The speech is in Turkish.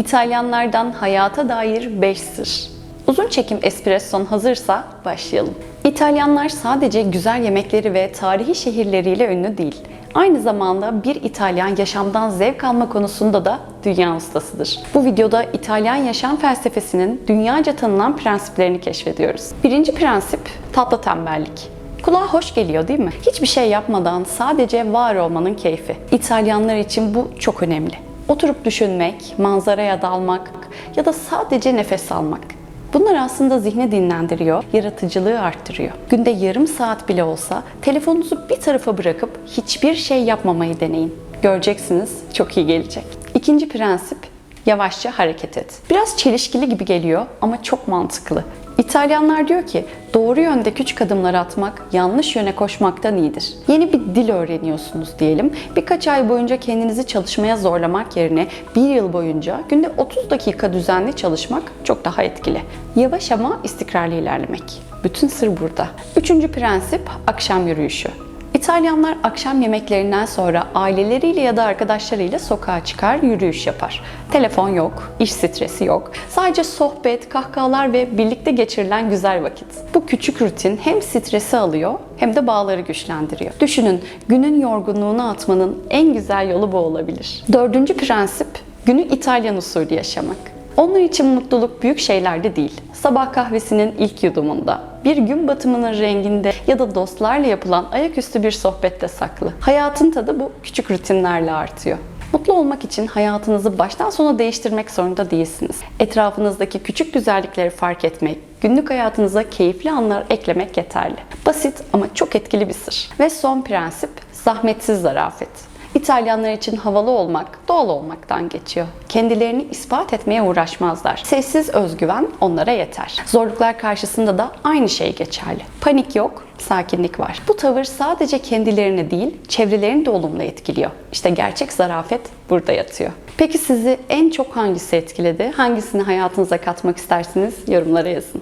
İtalyanlardan hayata dair 5 sır. Uzun çekim espresson hazırsa başlayalım. İtalyanlar sadece güzel yemekleri ve tarihi şehirleriyle ünlü değil. Aynı zamanda bir İtalyan yaşamdan zevk alma konusunda da dünya ustasıdır. Bu videoda İtalyan yaşam felsefesinin dünyaca tanınan prensiplerini keşfediyoruz. Birinci prensip tatlı tembellik. Kulağa hoş geliyor değil mi? Hiçbir şey yapmadan sadece var olmanın keyfi. İtalyanlar için bu çok önemli. Oturup düşünmek, manzaraya dalmak ya da sadece nefes almak. Bunlar aslında zihni dinlendiriyor, yaratıcılığı arttırıyor. Günde yarım saat bile olsa telefonunuzu bir tarafa bırakıp hiçbir şey yapmamayı deneyin. Göreceksiniz çok iyi gelecek. İkinci prensip yavaşça hareket et. Biraz çelişkili gibi geliyor ama çok mantıklı. İtalyanlar diyor ki doğru yönde küçük adımlar atmak yanlış yöne koşmaktan iyidir. Yeni bir dil öğreniyorsunuz diyelim. Birkaç ay boyunca kendinizi çalışmaya zorlamak yerine bir yıl boyunca günde 30 dakika düzenli çalışmak çok daha etkili. Yavaş ama istikrarlı ilerlemek. Bütün sır burada. Üçüncü prensip akşam yürüyüşü. İtalyanlar akşam yemeklerinden sonra aileleriyle ya da arkadaşlarıyla sokağa çıkar, yürüyüş yapar. Telefon yok, iş stresi yok. Sadece sohbet, kahkahalar ve birlikte geçirilen güzel vakit. Bu küçük rutin hem stresi alıyor hem de bağları güçlendiriyor. Düşünün, günün yorgunluğunu atmanın en güzel yolu bu olabilir. Dördüncü prensip, günü İtalyan usulü yaşamak. Onlar için mutluluk büyük şeylerde değil. Sabah kahvesinin ilk yudumunda, bir gün batımının renginde ya da dostlarla yapılan ayaküstü bir sohbette saklı. Hayatın tadı bu küçük rutinlerle artıyor. Mutlu olmak için hayatınızı baştan sona değiştirmek zorunda değilsiniz. Etrafınızdaki küçük güzellikleri fark etmek, günlük hayatınıza keyifli anlar eklemek yeterli. Basit ama çok etkili bir sır. Ve son prensip zahmetsiz zarafet. İtalyanlar için havalı olmak, doğal olmaktan geçiyor. Kendilerini ispat etmeye uğraşmazlar. Sessiz özgüven onlara yeter. Zorluklar karşısında da aynı şey geçerli. Panik yok, sakinlik var. Bu tavır sadece kendilerini değil, çevrelerini de olumlu etkiliyor. İşte gerçek zarafet burada yatıyor. Peki sizi en çok hangisi etkiledi? Hangisini hayatınıza katmak istersiniz? Yorumlara yazın.